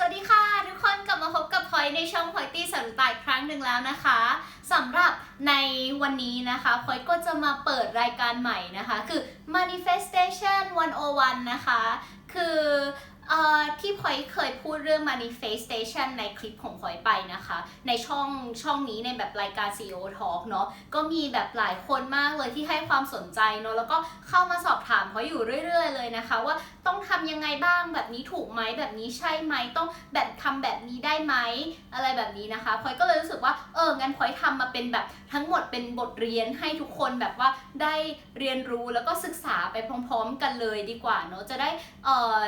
สวัสดีค่ะ ทุกคนกลับมาพบกับพอยในช่องพอยตี้สันตายครั้งหนึ่งแล้วนะคะสำหรับในวันนี้นะคะพอยก็จะมาเปิดรายการใหม่นะคะ คือ manifestation 101 นะคะ คือ เอ่อที่พลอยเคยพูดเรื่อง manifestation ในคลิปของพลอยไปนะคะ ในช่องช่องนี้ในแบบรายการ CEO Talk เนาะก็มีแบบหลายคนมากเลยที่ให้ความสนใจเนาะแล้วก็เข้ามาสอบถามพลอยอยู่เรื่อย ๆ เลยนะคะ ว่าต้องทำยังไงบ้างแบบนี้ถูกไหมแบบนี้ใช่ไหมต้องแบบทำแบบนี้ได้ไหมอะไรแบบนี้นะคะพลอยก็เลยรู้สึกว่าเอองั้นพลอยทำมาเป็นแบบทั้งหมดเป็นบทเรียนให้ทุกคนแบบว่าได้เรียนรู้แล้วก็ศึกษาไปพร้อม ๆ กันเลยดีกว่าเนาะจะได้เออ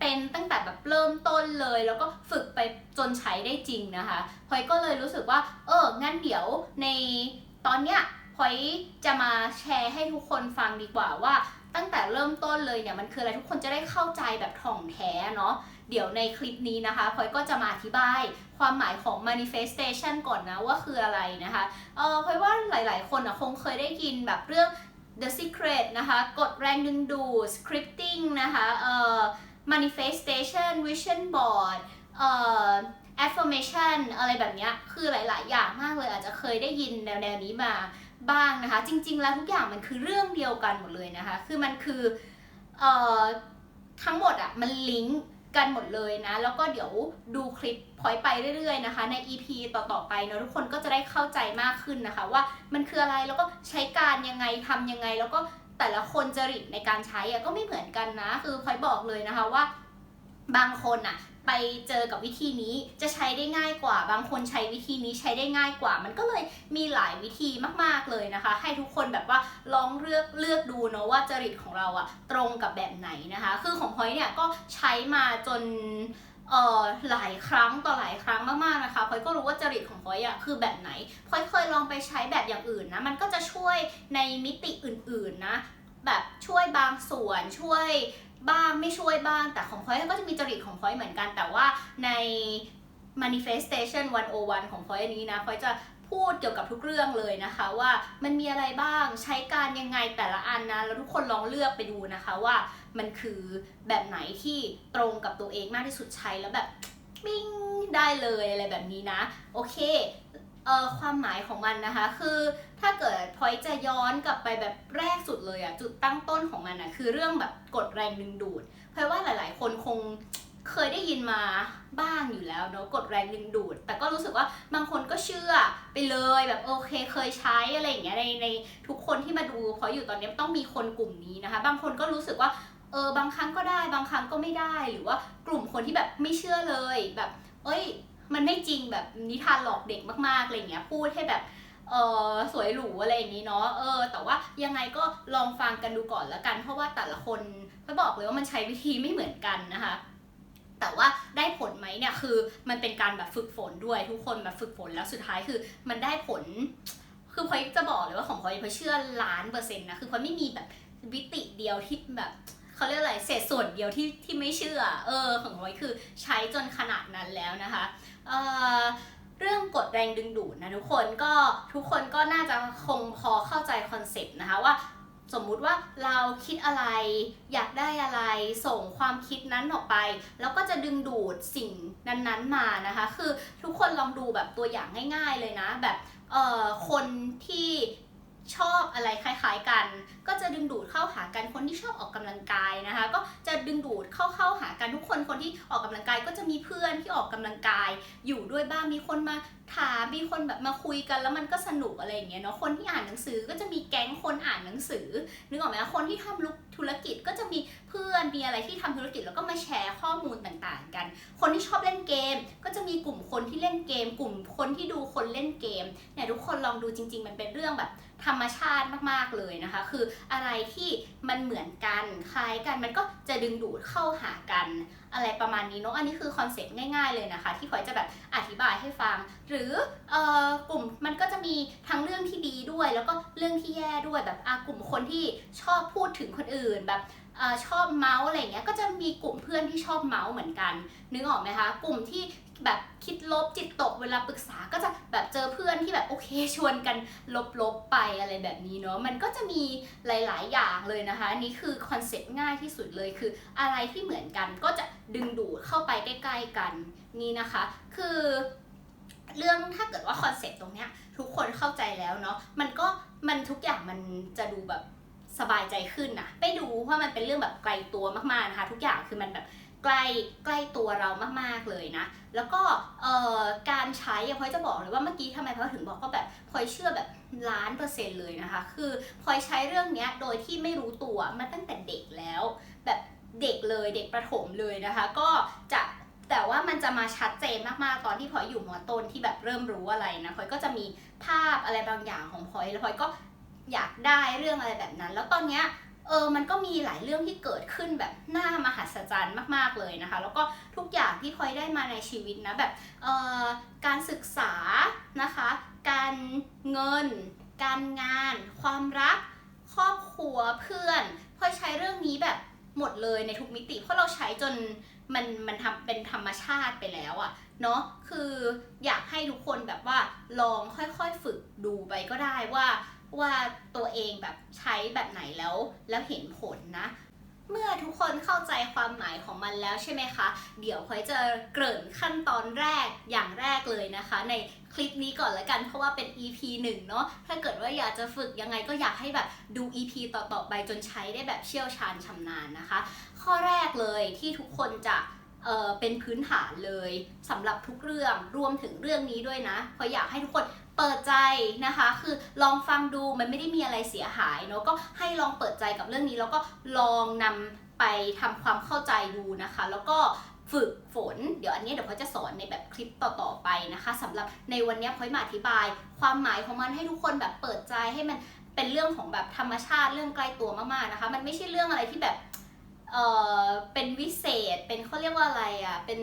เป็นตั้งแต่แบบเริ่มต้นเลย แล้วก็ฝึกไปจนใช้ได้จริงนะคะพอยก็เลยรู้สึกว่า เอองั้นเดี๋ยวในตอนเนี้ยพอยจะมาแชร์ให้ทุกคนฟังดีกว่าว่า ตั้งแต่เริ่มต้นเลยเนี่ยมันคืออะไรทุกคนจะได้เข้าใจแบบถ่องแท้เนาะเดี๋ยวในคลิปนี้นะคะพลอยก็จะมาอธิบายความหมายของ manifestation ก่อนนะว่าคืออะไรนะคะเออพลอยว่าหลาย ๆ คนอะคงเคยได้ยินแบบเรื่อง The Secret นะคะ กฎแรงดึงดูด scripting นะคะเออ manifestation vision board เอ่อ affirmation อะไรแบบเนี้ยคือหลาย ๆ อย่างมากเลยอาจจะเคยได้ยินแนวๆนี้มาบ้างนะคะ จริง ๆ แล้วทุกอย่างมันคือเรื่องเดียวกันหมดเลยนะคะ คือมันคือเอ่อทั้งหมดอะมันลิงก์กันหมดเลยนะ แล้วก็เดี๋ยวดูคลิปพอยไปเรื่อย ๆ นะคะ ใน EP ต่อ ๆ ไปเนอะทุกคนก็จะได้เข้าใจมากขึ้นนะคะ ว่ามันคืออะไรแล้วก็ใช้การยังไงทำยังไงแล้วก็ แต่ละคนจริตในการใช้อะก็ไม่เหมือนกันนะ คือพอยบอกเลยนะคะว่าบางคนอะไปเจอกับวิธีนี้จะใช้ได้ง่ายกว่า บางคนใช้วิธีนี้ใช้ได้ง่ายกว่า มันก็เลยมีหลายวิธีมากๆเลยนะคะ ให้ทุกคนแบบว่าลองเลือกเลือกดูเนาะว่าจริตของเราอะตรงกับแบบไหนนะคะ คือของพอยเนี่ยก็ใช้มาจน เอ่อหลายครั้งต่อหลายครั้งมากๆนะคะพลอยก็รู้ว่าจริตของพลอยอะคือแบบไหนพลอยเคยลองไปใช้แบบอย่างอื่นนะมันก็จะช่วยในมิติอื่นๆนะแบบช่วยบางส่วนช่วยบ้างไม่ช่วยบ้างแต่ของพลอยก็จะมีจริตของพลอยเหมือนกัน แต่ว่าใน manifestation 101 ของพลอยอันนี้นะพลอยจะ พูดเกี่ยวกับทุกเรื่องเลยนะคะ ว่ามันมีอะไรบ้างใช้การยังไงแต่ละอันนะแล้วทุกคนลองเลือกไปดูนะคะว่ามันคือแบบไหนที่ตรงกับตัวเองมากที่สุดใช้แล้วแบบปิ้งได้เลยอะไรแบบนี้นะ โอเคเอ่อความหมายของมันนะคะ คือถ้าเกิดพอยจะย้อนกลับไปแบบแรกสุดเลยอะจุดตั้งต้นของมันอะคือเรื่องแบบกดแรงดึงดูด เพราะว่าหลาย ๆ คนคง เคยได้ยินมาบ้างอยู่แล้วเนาะกดแรงดึงดูด แต่ก็รู้สึกว่าบางคนก็เชื่อไปเลยแบบโอเคเคยใช้อะไรอย่างเงี้ยในในทุกคนที่มาดูเพราะอยู่ตอนนี้ต้องมีคนกลุ่มนี้นะคะ บางคนก็รู้สึกว่าเออบางครั้งก็ได้บางครั้งก็ไม่ได้หรือว่ากลุ่มคนที่แบบไม่เชื่อเลยแบบ เอ้ย มันไม่จริงแบบนิทานหลอกเด็กมากๆอะไรเงี้ยพูดให้แบบเออสวยหรูอะไรอย่างนี้เนาะเออ แต่ว่ายังไงก็ลองฟังกันดูก่อนล้วกัน เพราะว่าแต่ละคนก็บอกเลยว่ามันใช้วิธีไม่เหมือนกันนะคะ แต่ว่าได้ผลไหมเนี่ยคือมันเป็นการแบบฝึกฝนด้วยทุกคนแบบฝึกฝนแล้วสุดท้ายคือ มันได้ผล คือพอยจะบอกเลยว่าของพอยพอยเชื่อล้านเปอร์เซ็นต์นะคือพอยไม่มีแบบวิติเดียวที่แบบเขาเรียกอะไรเศษส่วนเดียวที่ที่ไม่เชื่อ เออ ของพอยคือใช้จนขนาดนั้นแล้วนะคะเออเรื่องกดแรงดึงดูดนะทุกคนก็ทุกคนก็น่าจะคงพอเข้าใจคอนเซปต์นะคะว่า สมมุติว่าเราคิดอะไร อยากได้อะไรส่งความคิดนั้นออกไป แล้วก็จะดึงดูดสิ่งนั้นๆมานะคะ คือทุกคนลองดูแบบตัวอย่างง่าย ๆ เลยนะ แบบเอ่อคนที่ชอบอะไรคล้ายๆกัน ก็จะดึงดูดเข้าหากันคนที่ชอบออกกำลังกายนะคะ ก็จะดึงดูดเข้าเข้าหากันทุกคนคนที่ออกกำลังกายก็จะมีเพื่อนที่ออกกำลังกายอยู่ด้วยบ้างมีคนมา ถามมีคนแบบมาคุยกันแล้วมันก็สนุกอะไรอย่างเงี้ยเนาะคนที่อ่านหนังสือก็จะมีแก๊งคนอ่านหนังสือนึกออกไหมคะคนที่ทำลุกธุรกิจก็จะมีเพื่อนมีอะไรที่ทำธุรกิจแล้วก็มาแชร์ข้อมูลต่างๆ กัน คนที่ชอบเล่นเกม ก็จะมีกลุ่มคนที่เล่นเกม กลุ่มคนที่ดูคนเล่นเกมเนี่ยทุกคนลองดูจริง ๆ มันเป็นเรื่องแบบธรรมชาติมากๆเลยนะคะ คืออะไรที่มันเหมือนกันคล้ายกันมันก็จะดึงดูดเข้าหากันอะไรประมาณนี้เนาะอันนี้คือคอนเซ็ปต์ง่าย ๆเลยนะคะ ที่พอยจะแบบอธิบายให้ฟังหรือเอ่อกลุ่มมันก็จะมีทั้งเรื่องที่ดีด้วย แล้วก็เรื่องที่แย่ด้วยแบบอะกลุ่มคนที่ชอบพูดถึงคนอื่นแบบอชอบเมาส์อะไรเงี้ยก็จะมีกลุ่มเพื่อนที่ชอบเมาส์เหมือนกัน นึกออกไหมคะ กลุ่มที่แบบคิดลบจิตตกเวลาปรึกษาก็จะแบบเจอเพื่อนที่แบบโอเคชวนกันลบๆไปอะไรแบบนี้เนาะมันก็จะมีหลาย ๆ อย่างเลยนะคะอันนี้คือคอนเซ็ปต์ง่ายที่สุดเลยคืออะไรที่เหมือนกันก็จะดึงดูดเข้าไปใกล้ ๆ กันนี่นะคะ คือ เรื่องถ้าเกิดว่าคอนเซ็ปต์ตรงเนี้ยทุกคนเข้าใจแล้วเนาะมันก็มันทุกอย่างมันจะดูแบบสบายใจขึ้นนะไม่ดูว่ามันเป็นเรื่องแบบไกลตัวมากๆนะคะ ทุกอย่างคือมันแบบใกล้ใกล้ตัวเรามากๆเลยนะ แล้วก็เอ่อการใช้พลอยจะบอกเลยว่าเมื่อกี้ทำไมพลอยถึงบอกว่าแบบพลอยเชื่อแบบล้านเปอร์เซ็นต์เลยนะคะ คือพลอยใช้เรื่องเนี้ยโดยที่ไม่รู้ตัวมาตั้งแต่เด็กแล้ว แบบเด็กเลยเด็กประถมเลยนะคะ ก็จะ แต่ว่ามันจะมาชัดเจนมากๆตอนที่พลอยอยู่มอต้นที่แบบเริ่มรู้อะไรนะพลอยก็จะมีภาพอะไรบางอย่างของพลอยแล้วพลอยก็อยากได้เรื่องอะไรแบบนั้น แล้วตอนเนี้ยเออ มันก็มีหลายเรื่องที่เกิดขึ้นแบบน่ามหัศจรรย์มากๆเลยนะคะ แล้วก็ทุกอย่างที่พลอยได้มาในชีวิตนะแบบเอ่อการศึกษานะคะ การเงิน การงาน ความรัก ครอบครัวเพื่อนพลอยใช้เรื่องนี้แบบหมดเลยในทุกมิติ เพราะเราใช้จน มันมันทำเป็นธรรมชาติไปแล้วอะเนาะคืออยากให้ทุกคนแบบว่าลองค่อยๆฝึกดูไปก็ได้ว่าว่าตัวเองแบบใช้แบบไหนแล้วแล้วเห็นผลนะ เมื่อทุกคนเข้าใจความหมายของมันแล้วใช่ไหมคะ เดี๋ยวพลอยจะเกริ่นขั้นตอนแรกอย่างแรกเลยนะคะ ในคลิปนี้ก่อนละกันเพราะว่าเป็น EP 1 เนาะถ้าเกิดว่าอยากจะฝึกยังไงก็อยากให้แบบดู EP ต่อๆไปจนใช้ได้แบบเชี่ยวชาญชำนาญนะคะ ข้อแรกเลยที่ทุกคนจะ เออเป็นพื้นฐานเลยสำหรับทุกเรื่องรวมถึงเรื่องนี้ด้วยนะเพราะอยากให้ทุกคนเปิดใจนะคะ คือลองฟังดูมันไม่ได้มีอะไรเสียหายเนาะก็ให้ลองเปิดใจกับเรื่องนี้ แล้วก็ลองนำไปทำความเข้าใจดูนะคะ แล้วก็ฝึกฝน เดี๋ยวอันนี้เดี๋ยวพอยจะสอนในแบบคลิปต่อๆไปนะคะสำหรับในวันนี้พอยมาอธิบาย ความหมายของมันให้ทุกคนแบบเปิดใจให้มันเป็นเรื่องของแบบธรรมชาติเรื่องใกล้ตัวมากๆนะคะ มันไม่ใช่เรื่องอะไรที่แบบ เออเป็นวิเศษ เป็นเขาเรียกว่าอะไรอะ เป็น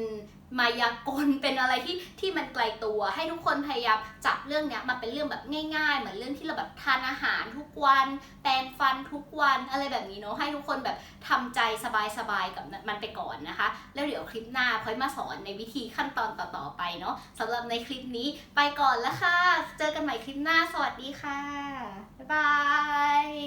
มายากล เป็นอะไรที่ที่มันไกลตัว ให้ทุกคนพยายามจับเรื่องเนี้ยมาเป็นเรื่องแบบง่ายๆ เหมือนเรื่องที่เราแบบทานอาหารทุกวัน แปรงฟันทุกวันอะไรแบบนี้เนาะ ให้ทุกคนแบบทำใจสบายๆกับมันไปก่อนนะคะ แล้วเดี๋ยวคลิปหน้าพอยมาสอนในวิธีขั้นตอนต่อๆไปเนาะสำหรับในคลิปนี้ไปก่อนแล้วค่ะ เจอกันใหม่คลิปหน้า สวัสดีค่ะ บ๊ายบาย